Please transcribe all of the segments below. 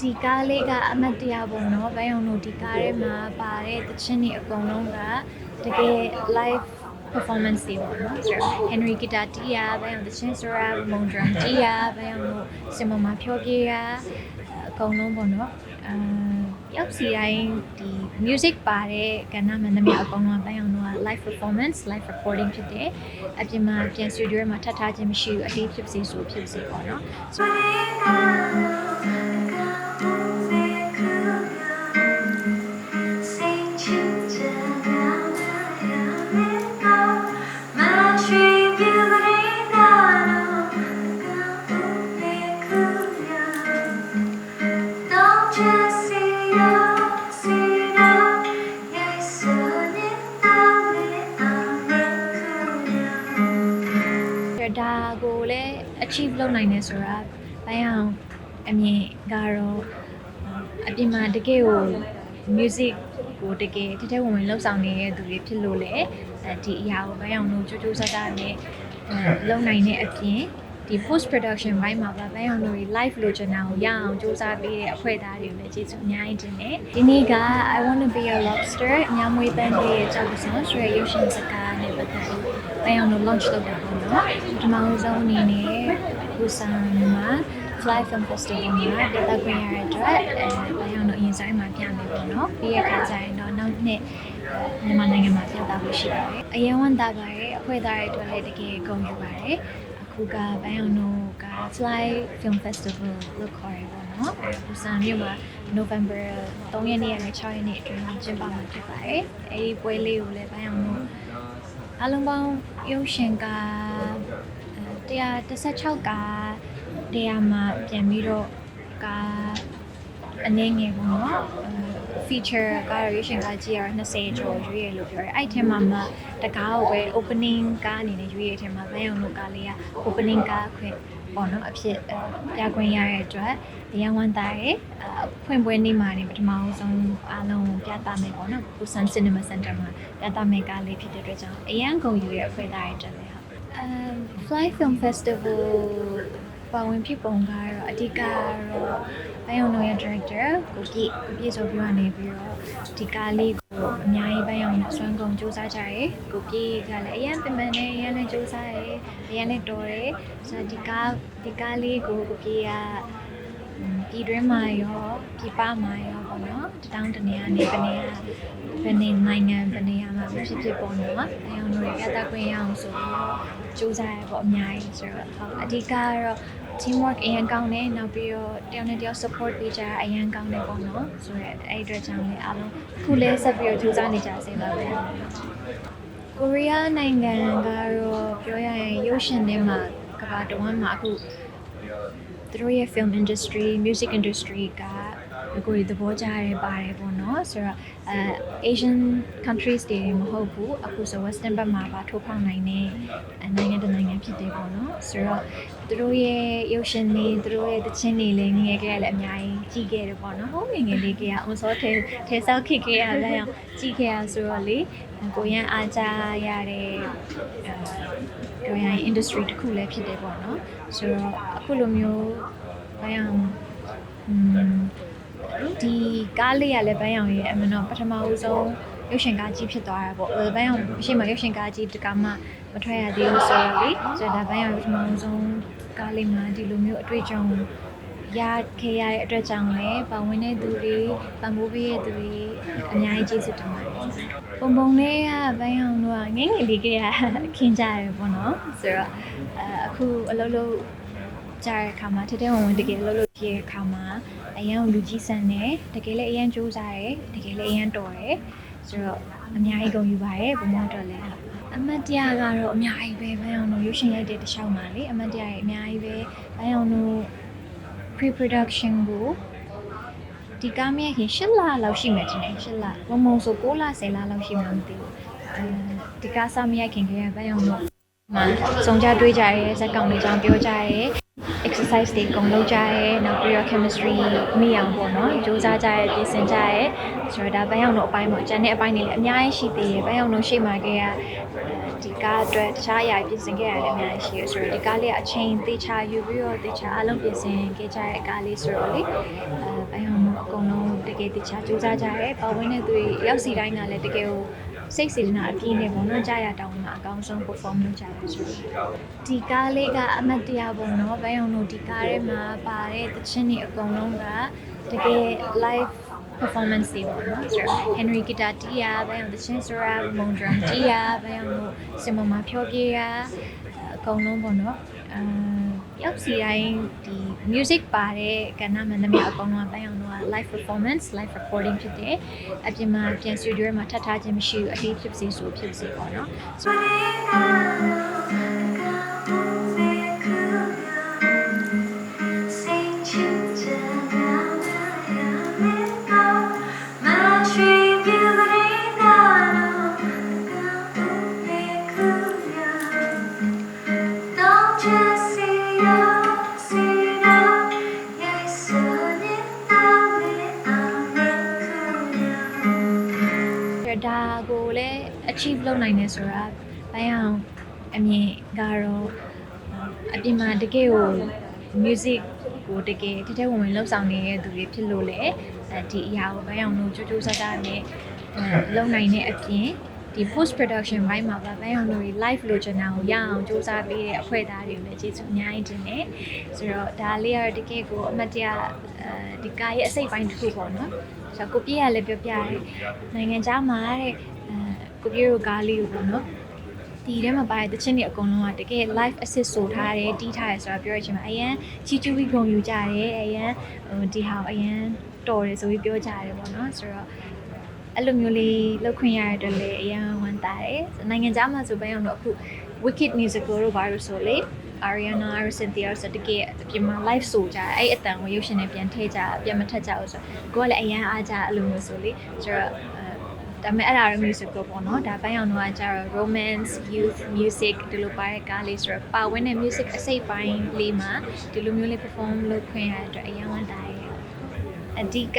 ဒီကားလေးကအမတ်တရားပေါ့နော်ဘိုင်းအောင်တို့ဒီကားထဲမှာပါတဲ့တခြင်းတွေအကုန်လုံးကတကယ် live performance တွေပေါ့နော်ဆိုတော့ Henry Guitar တီးရဘိုင်းအောင်တခြင်းဆိုရ Ramon Drum တီးရဘိုင်းအောင်တို့စင်မမှာဖြောပြေးရအကုန်လုံးပေါ့နော်အာရောက်စီတိုင်းဒီ music ပါတဲ့ကဏ္ဍမှန်သမျှအကုန်လုံးကဘိုင်းအောင်တို့က live performance live recording ဖြစ်တယ်အပြင်မှာပြန် studio မှာထပ်ထားခြင်းမရှိဘူးအတေးဖြစ်စေဆိုဖြစ်စေပေါ့နော် လုပ်နိုင်တယ်ဆိုတာဘိုင်းအောင်အမြင်ကတော့အပြင်မှာတကယ်ကို music ကိုတကယ်တကယ်ဝင်ဝင်လှုပ်ဆောင်နေတဲ့သူတွေဖြစ်လို့လေအဲဒီအရာကိုဘိုင်းအောင်တို့ကြိုးကြိုးစားစားနဲ့အဲလုပ်နိုင်တဲ့အပြင်ဒီ post production ဘိုင်းမှာပါဘိုင်းအောင်တို့ live လိုချင်တာကိုရအောင်စူးစမ်းပေးတဲ့အဖွဲ့သားတွေကိုလည်းကျေးဇူးအများကြီးတင်တယ်ဒီနေ့က I want to be a lobster အများမွေးပန်းလေးရဲ့ကြောက်ဆောင်ရွှေရုပ်ရှင်စကားနဲ့ပတ်သက်ပြီးဘိုင်းအောင်တို့ launch လုပ်တာပေါ့နော်ပထမဆုံးအနေနဲ့ ဘူဆန်မှာ Fly Film Festival မှာဒေသခွင့်ရတဲ့အတွက်အဲဘိုင်းအောင်တို့အရင်ဆိုင်မှာပြမယ်ပေါ့နော်ပြီးရခါကျရင်တော့နောက်နှစ်မြန်မာနိုင်ငံမှာပြသဖို့ရှိပါတယ်အရင်ဝန်တာပါတယ်အဖွဲ့သားတွေအတွက်လည်းတကယ်ဂုဏ်ယူပါတယ်အခုကဘိုင်းအောင်တို့က Fly Film Festival လို့ခေါ်ရပါတော့။ဘူဆန်မြို့မှာ November 3ရက်နေ့နဲ့6ရက်နေ့အတွင်းမှာကျင်းပမှာဖြစ်ပါတယ်။အဲဒီပွဲလေးကိုလည်းဘိုင်းအောင်တို့အလုံးပေါင်းရုပ်ရှင်က 116ကားတရားမှာပြန်ပြီးတော့ကားအနေငယ်ပေါ့နော်။ feature ကားရွေးရှင်ကားကြည့်ရ20ကျော်ရွေးရလို့ပြောတယ်။အဲ့ဒီထဲမှာမှတကားကိုပဲ opening ကားအနေနဲ့ရွေးရတဲ့ထဲမှာဘိုင်းအောင်တို့ကားလေးက opening ကားခွင့်ပေါ့နော်အဖြစ်ပြခွင့်ရတဲ့အတွက်ရန်ဝန်တာရဲ့ဖွင့်ပွဲနေ့မှာနေပထမဆုံးအားလုံးပြသမယ်ပေါ့နော်ပူဆန် Cinema Center မှာပြသမယ်ကားလေးဖြစ်တဲ့အတွက်ကြောင့်အရန်ကုန်ယူရဲ့အဖွဲ့သားရဲ့တက်လေဟုတ်အမ် Fly Film Festival ပါဝင်ဖြစ်ပုံကတော့အဓိကကတော့ဘိုင်ယုံနိုရဲ့ director ကိုကြည့်ကိုပြည့်စုံပြောရနေပြီးတော့ဒီကားလေးကိုအများကြီးဘိုင်ယုံနဲ့ဆွမ်းကုန်စူးစမ်းကြရဲကိုပြည့်ကလည်းအရင်ပြင်ပန်းနေအရင်လည်းစူးစမ်းရဲအရင်လည်းတော်တယ်ဆိုတော့ဒီကားဒီကားလေးကိုကိုပြည့်က ပြည်တွင်းမှာရောပြည်ပမှာရောပေါ့နော်တတောင်းတနေရာနေပနေရာဘယ်နေနိုင်ငံဘယ်နေရာမှာဖြစ်ဖြစ်ပေါ့နော်အယောင်တို့ရတခွင့်ရအောင်ဆိုပြီးတော့စူးစမ်းရပေါ့အများကြီးဆိုတော့ဟုတ်အဓိကကတော့ teamwork အရင်ကောင်းတယ်နောက်ပြီးတော့တယောက်နဲ့တယောက် support ပေးကြအရင်ကောင်းတယ်ပေါ့နော်ဆိုတော့အဲ့ဒီအတွက်ကြောင့်လည်းအားလုံးအခုလည်းဆက်ပြီးတော့ကြိုးစားနေကြစေပါပဲကိုရီးယားနိုင်ငံကတော့ပြောရရင်ရုပ်ရှင်ထဲမှာကမ္ဘာတဝန်းမှာအခု သူတို့ရဲ့ film industry music industry ကကိုရီးသဘောကျရဲပါတယ်ပေါ့နော်ဆိုတော့အဲ Asian countries တွေမဟုတ်ဘူးအခုဆို western ဘက်မှာပါထိုးဖောက်နိုင်တဲ့နိုင်ငံတစ်နိုင်ငံဖြစ်တယ်ပေါ့နော်ဆိုတော့သူတို့ရဲ့ရုပ်ရှင်တွေသူတို့ရဲ့တခြင်းတွေလည်းငယ်ငယ်ကလည်းအများကြီးကြည့်ခဲ့တယ်ပေါ့နော်ဟိုငယ်ငယ်လေးကအောင်စောထဲထဲဆောက်ခေခဲ့ရလဲအောင်ကြည့်ခဲ့ရဆိုတော့လေကိုရန်အားကြရတဲ့ အဲကိုရန် industry တစ်ခုလည်းဖြစ်တယ်ပေါ့နော်ဆိုတော့အခုလိုမျိုးဘာရအောင်อืมဒီကားလေးကလည်းဘန်းအောင်ရဲ့အမှန်တော့ပထမဦးဆုံးရုပ်ရှင်ကားကြီးဖြစ်သွားတာပေါ့။ဘန်းအောင်အရှိမရုပ်ရှင်ကားကြီးတကမှမထွက်ရသေးဘူးဆိုတော့လေဆိုတော့ဒါဘန်းအောင်ပထမဦးဆုံးကားလေးမှာဒီလိုမျိုးအတွေ့အကြုံ ရခဲ့ရတဲ့အတွက်ကြောင့်လည်းပဝင်တဲ့သူတွေပံ့ပိုးပေးတဲ့သူတွေအများကြီးကျေးဇူးတင်ပါတယ်။ပုံပုံလေးကဘန်းအောင်တို့ကငယ်ငယ်လေးကခင်ကြရတယ်ပေါ့နော်။ဆိုတော့အခုအလုပ်လုပ်ကြားတဲ့အခါမှာတကယ်ဝင်တကယ်လှုပ်လို့ဖြစ်တဲ့အခါမှာအရန်လူကြီးဆန်တယ်တကယ်လည်းအရန်စူးစားတယ်တကယ်လည်းအရန်တော်တယ်ဆိုတော့အများကြီးကုန်ယူပါတယ်ဘုံမောတော်လည်းအမတ်တရားကတော့အများကြီးပဲဘိုင်းအောင်တို့ရုပ်ရှင်ရိုက်တဲ့တခြားမှာလေအမတ်တရားရဲ့အများကြီးပဲဘိုင်းအောင်တို့ pre production ကိုဒီကားမြဲခင်၈လလောက်ရှိမယ်ထင်တယ်၈လဘုံမုံဆို9လ10လလောက်ရှိမှမသိဘူးအဲဒီကားစားမရခင်ကဘိုင်းအောင်တို့မှာစုံကြတွေးကြရဲဇက်ကောင်လေးကြောင့်ပြောကြရဲ exercise တွေအကုန်လုပ်ကြရဲနောက်ပြီးတော့ chemistry မိအောင်ပေါ့နော်စူးစမ်းကြရဲပြင်ဆင်ကြရဲဆိုတော့ဒါဘန်းအောင်တို့အပိုင်းပေါ့ကျန်တဲ့အပိုင်းတွေလည်းအများကြီးရှိသေးတယ်ဘန်းအောင်တို့ရှေ့မှာကရ ဒီကားအတွက်တခြားအရာပြင်ဆင်ခဲ့ရတယ်အများကြီးရှိရဆိုတော့ဒီကားလေးအချိန်သေချာယူပြီးတော့သေချာအလုံးပြင်ဆင်ခဲ့ကြတဲ့ကားလေးဆိုတော့လေအဲဘအကုန်လုံးတကယ်တခြားစူးစမ်းကြရဲပတ်ဝန်းတဲ့သူတွေရောက်စီတိုင်းကလည်းတကယ်ကိုစိတ်စေတနာအပြည့်နဲ့ပေါ့နော်ကြားရတောင်းမှာအကောင်းဆုံး perform လုပ်ကြတယ်ဆိုတော့ဒီကားလေးကအမတ်တရားပေါ့နော်ဘယ်အောင်လို့ဒီကားထဲမှာပါတဲ့တခြင်းတွေအကုန်လုံးကတကယ် live performance တွေပေါ့နော်ဆိုတော့ Henry guitar တီးရဘယ်အောင်တခြင်းဆိုရမုံ drum တီးရဘယ်အောင်လို့စင်မမှာဖြောပြေးရအကုန်လုံးပေါ့နော်အမ်ရောက်စီတိုင်းဒီ music ပါတဲ့ကဏ္ဍမှန်သမျှအကုန်လုံးကဘယ်အောင်လို့ live performance live recording ဖြစ်တယ်အပြင်မှာပြန် studio မှာထပ်ထားခြင်းမရှိဘူးအသေးဖြစ်စေဆိုဖြစ်စေပေါ့နော် achieve လုပ်နိုင်တယ်ဆိုတာဘိုင်းအောင်အမြင်ကတော့အပြင်မှာတကယ်ကို music ကိုတကယ်တထဲဝင်ဝင်လှုပ်ဆောင်နေတဲ့သူတွေဖြစ်လို့လေအဲဒီအရာကိုဘိုင်းအောင်တို့ကြိုးကြိုးစားစားနဲ့လုပ်နိုင်တဲ့အပြင်ဒီ post production ဘိုင်းမှာပါဘိုင်းအောင်တို့ live လိုချင်တာကိုရအောင်စူးစမ်းပေးတဲ့အဖွဲ့သားတွေကိုလည်းကျေးဇူးအများကြီးတင်တယ်ဆိုတော့ဒါလေးကတော့တကယ်ကိုအမတ်တရအဲဒီကားရဲ့အစိတ်ပိုင်းတစ်ခုပေါ့နော်ဆိုတော့ကိုပြည့်ရလည်းပြောပြတယ်နိုင်ငံခြားမှာတဲ့အဲ ကိုပြည့်တို့ကားလေးကိုပေါ့နော်ဒီထဲမှာပါတဲ့တခြင်းတွေအကုန်လုံးကတကယ် live assist ဆိုထားတယ်တီးထားတယ်ဆိုတာပြောရချင်မှာအရန်ချီချူပြီးဂုဏ်ယူကြတယ်အရန်ဟိုဒီဟာကိုအရန်တော်တယ်ဆိုပြီးပြောကြတယ်ပေါ့နော်ဆိုတော့အဲ့လိုမျိုးလေးလောက်ခွင့်ရတဲ့အတွက်လည်းအရန်ဝမ်းသာတယ်နိုင်ငံခြားမှာဆိုပဲအောင်တော့အခု Wicked musical တို့ဘာလို့ဆိုလေ Ariana Cynthia ဆိုတကယ်အပြင်မှာ live ဆိုကြတယ်အဲ့အတန်ကိုရုပ်ရှင်နဲ့ပြန်ထည့်ကြပြန်မထက်ကြဘူးဆိုတော့ကိုကလည်းအရန်အားကြအဲ့လိုမျိုးဆိုလေဆိုတော့ ဒါပေမဲ့အဲ့ဒါတော့ musical ပေါ့နော်ဒါပိုင်းအောင်တော့ကျတော့ romance youth music ဒီလိုပါတဲ့ကားလေးဆိုတော့ပါဝင်တဲ့ music အစိတ်ပိုင်းလေးမှာဒီလိုမျိုးလေး perform လုပ်ခွင့်ရတဲ့အတွက်အရင်ဝမ်းတာရယ်အဓိကက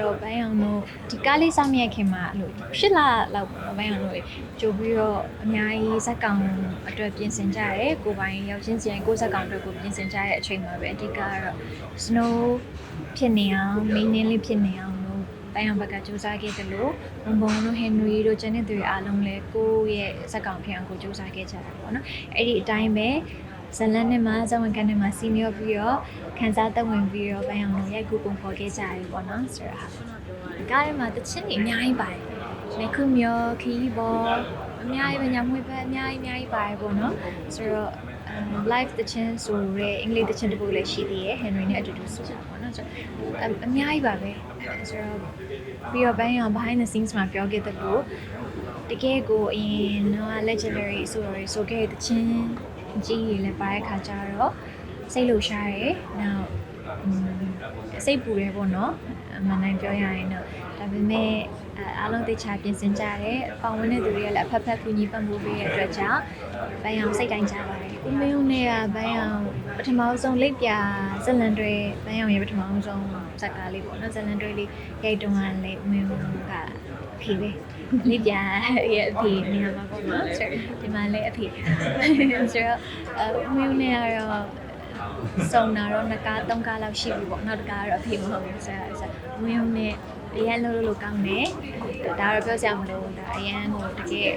တော့ဘိုင်းအောင်တို့ဒီကားလေးစောင့်ရခင်မှာအဲ့လိုရှစ်လလောက်ပေါ့ဘိုင်းအောင်တို့ကြိုပြီးတော့အများကြီးဇက်ကောင်အတွက်ပြင်ဆင်ကြရဲကိုပိုင်ရောက်ချင်းစီရင်ကိုဇက်ကောင်အတွက်ကိုပြင်ဆင်ကြရဲအချိန်မှာပဲအဓိကကတော့ snow ဖြစ်နေအောင် main လေးဖြစ်နေအောင်လို့ တိုင်းအောင်ဘက်ကစူးစမ်းခဲ့တယ်လို့ဘုံဘုံတို့ဟန်နရီတို့ကျန်တဲ့သူတွေအားလုံးလည်းကိုယ့်ရဲ့ဇက်ကောင်ဖြစ်အောင်ကိုစူးစမ်းခဲ့ကြတာပေါ့နော်အဲ့ဒီအတိုင်းပဲဇလန်နဲ့မှာဇဝင်ကန်နဲ့မှာစီနီယာပြီးတော့ခန်းစားသက်ဝင်ပြီးတော့ဘိုင်းအောင်တို့ရိုက်ကူပုံဖော်ခဲ့ကြတယ်ပေါ့နော်ဆိုတော့ကားထဲမှာတချင်းတွေအများကြီးပါတယ်မေခုမျိုးခီးဘောအများကြီးပဲညာမွေးပဲအများကြီးအများကြီးပါတယ်ပေါ့နော်ဆိုတော့ live တချင်းဆိုရဲအင်္ဂလိပ်တချင်းတပုတ်လည်းရှိသေးရဲ့ Henry နဲ့အတူတူဆိုတာပေါ့နော်ဆိုတော့အများကြီးပါပဲဆိုတော့ပြီးတော့ဘန်းရော behind the scenes မှာပြောခဲ့တဲ့လို့တကယ်ကိုအရင်တော့ legendary ဆိုတော့ဆိုခဲ့တဲ့ချင်းကြီးတွေလည်းပါတဲ့ခါကျတော့စိတ်လှုပ်ရှားရဲနောက်စိတ်ပူရဲပေါ့နော်အမှန်တိုင်းပြောရရင်တော့ဒါပေမဲ့ အားလုံးသိချပြင်ဆင်ကြတယ်။ပေါဝင်တဲ့သူတွေကလည်းအဖက်ဖက်ကူညီပံ့ပိုးပေးတဲ့အတွက်ကြောင့်ဘန်အောင်စိတ်တိုင်းကြပါတယ်။ဦးမင်းဦးနဲ့ကဘန်အောင်ပထမဆုံးလိပ်ပြဇလန်တွေဘန်အောင်ရဲ့ပထမဆုံးဇက်ကားလေးပေါ့နော်ဇလန်တွေလေးရိုက်တုံးကလည်းဦးမင်းဦးကဖေပဲလိပ်ပြရဲ့အဖေနေရာမှာပေါ့နော်။ဆိုတော့ဒီမှာလည်းအဖေဆိုတော့ဦးမင်းဦးနဲ့ကတော့စုံတာတော့နှစ်ကားသုံးကားလောက်ရှိပြီပေါ့နောက်တစ်ကားကတော့အဖေမဟုတ်ဘူးဆိုတော့ဆိုဦးမင်းဦးနဲ့ အရန်လို့လို့ကောင်းတယ်ဒါတော့ပြောစရာမလိုဘူးဒါအရန်ကိုတကယ်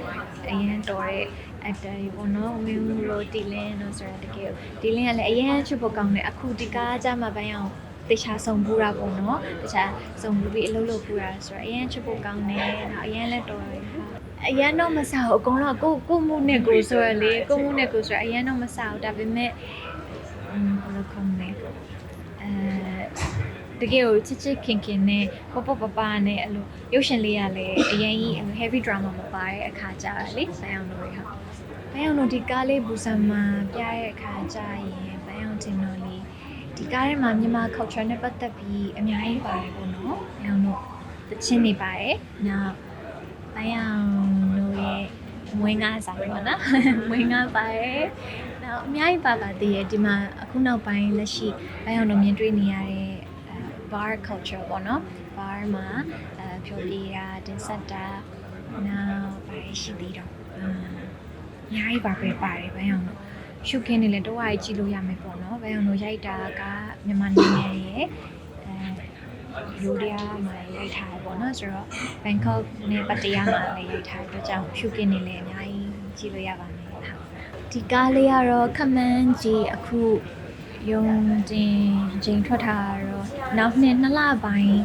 အရန်တော်တဲ့ actor တွေပေါ့နော်မင်းတို့တီလင်းတို့ဆိုတာတကယ်တီလင်းကလည်းအရန်ချစ်ဖို့ကောင်းတယ်အခုဒီကားကြမှာပန်းအောင်တခြားစုံပူတာပေါ့နော်တခြားစုံပူပြီးအလုပ်လုပ်ပူတာဆိုတော့အရန်ချစ်ဖို့ကောင်းတယ်နောက်အရန်လည်းတော်တယ်အရန်တော့မဆဘူးအကုန်လုံးကိုကိုမှုနဲ့ကိုဆိုရလေကိုမှုနဲ့ကိုဆိုရအရန်တော့မဆဘူးဒါပေမဲ့อืมဘယ်လိုခေါ်မလဲအဲ တကယ်ကိုချစ်ချစ်ခင်ခင်နဲ့ပပပပနဲ့အဲ့လိုရုပ်ရှင်လေးရလဲအရင်ကြီးအဲ့လို heavy drama မပါတဲ့အခါကြတာလေဆန်းအောင်တို့ရဟုတ်ဘန်းအောင်တို့ဒီကားလေးဘူဆန်မှာပြတဲ့အခါကြရင်ဘန်းအောင်တင်တော်လေးဒီကားထဲမှာမြန်မာ culture နဲ့ပတ်သက်ပြီးအများကြီးပါတယ်ပေါ့နော်ဘန်းအောင်တို့တချင်းနေပါတယ်နောက်ဘန်းအောင်တို့ရဲ့မွေးငါးဆိုင်ပေါ့နော်မွေးငါးပါတယ်နောက်အများကြီးပါပါသေးရဲ့ဒီမှာအခုနောက်ပိုင်းလက်ရှိဘန်းအောင်တို့မြင်တွေ့နေရတဲ့ bar culture ပေါ့နော် bar မှာအဲဖြိုပြေးတာတင်ဆက်တာနောက်ဘာရှိသေးတော့အမ်အများကြီးပါပဲပါတယ်ဘယ်အောင်လို့ရှုခင်းနေလဲတော့အားကြည့်လို့ရမယ်ပေါ့နော်ဘယ်အောင်လို့ရိုက်တာကမြန်မာနိုင်ငံရဲ့အဲရိုဒီယာမှာရိုက်ထားတယ်ပေါ့နော်ဆိုတော့ Bangkok နဲ့ပတ်တယားမှာလည်းရိုက်ထားတဲ့အတွက်ကြောင့်ရှုကင်းနေလည်းအများကြီးကြည့်လို့ရပါမယ်ဟုတ်ဒီကားလေးကတော့ခမန်းကြီးအခုယုံတင်ချိန်ထွက်ထားတာတော့ နောက်နှစ်နှစ်လပိုင်း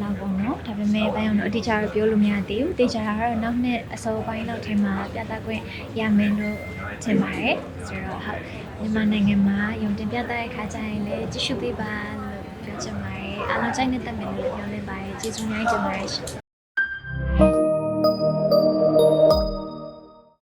လောက်ပေါ့နော်ဒါပေမဲ့ဘယ်အောင်တော့အတိအကျတော့ပြောလို့မရသေးဘူးတေချာတာကတော့နောက်နှစ်အစောပိုင်းလောက်ထဲမှာပြသခွင့်ရမယ်လို့ထင်ပါတယ်ဆိုတော့ဟုတ်မြန်မာနိုင်ငံမှာယုံတင်ပြသတဲ့ခါကျရင်လည်းကြည့်ရှုပေးပါလို့ပြောချင်ပါတယ်အားလုံးကြိုက်နေတဲ့မယ်လို့ပြောနေပါတယ်ကျေးဇူးများတင်ပါတယ်ရှင်